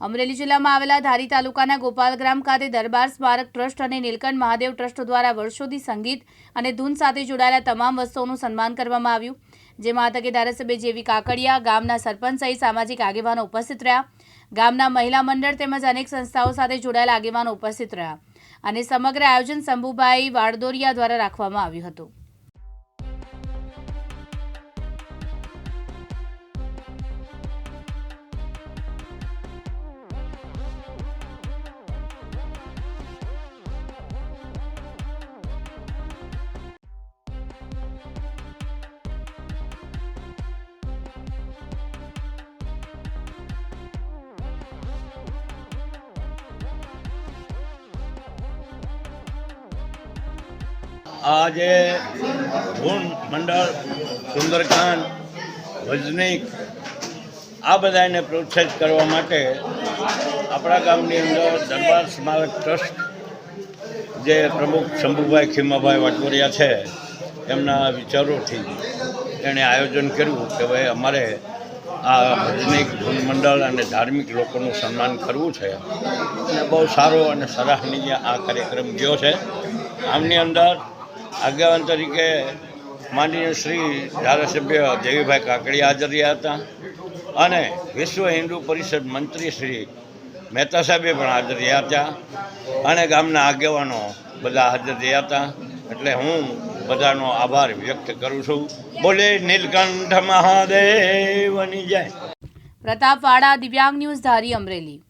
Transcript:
અમરેલી જિલ્લામાં આવેલા ધારી તાલુકાના ગોપાલગ્રામ ખાતે દરબાર સ્મારક ટ્રસ્ટ અને નીલકંઠ મહાદેવ ટ્રસ્ટ દ્વારા વર્ષોથી સંગીત અને ધૂન સાથે જોડાયેલા તમામ વસ્તુઓનું સન્માન કરવામાં આવ્યું. જેમાં તકે ધારાસભ્ય જેવી કાકડિયા, ગામના સરપંચ સહિત સામાજિક આગેવાનો ઉપસ્થિત રહ્યા. ગામના મહિલા મંડળ તેમજ અનેક સંસ્થાઓ સાથે જોડાયેલા આગેવાનો ઉપસ્થિત રહ્યા. અને સમગ્ર આયોજન શંભુભાઈ વાડદોરિયા દ્વારા રાખવામાં આવ્યું હતું. આજે ધૂન મંડળ, સુંદરકાંડ ભજનિક આ બધાને પ્રોત્સાહિત કરવા માટે આપણા ગામની અંદર દરબાર સ્મારક ટ્રસ્ટ જે પ્રમુખ શંભુભાઈ ખીમાભાઈ વાટવરિયા છે, એમના વિચારોથી એણે આયોજન કર્યું કે ભાઈ અમારે આ ભજનિક ધૂન મંડળ અને ધાર્મિક લોકોનું સન્માન કરવું છે. અને બહુ સારો અને સરાહનીય આ કાર્યક્રમ ગયો છે. આમની અંદર આગેવાન તરીકે માનનીય શ્રી ધારાસભ્ય દેવીભાઈ કાકડી હાજર રહ્યા હતા અને વિશ્વ હિન્દુ પરિષદ મંત્રી શ્રી મહેતા સાહેબે પણ હાજર રહ્યા હતા અને ગામના આગેવાનો બધા હાજર રહ્યા હતા. એટલે હું બધાનો આભાર વ્યક્ત કરું છું. બોલે નીલકંઠ મહાદેવની જય. પ્રતાપ વાડા દિવ્યાંગ ન્યૂઝ ધારી અમરેલી.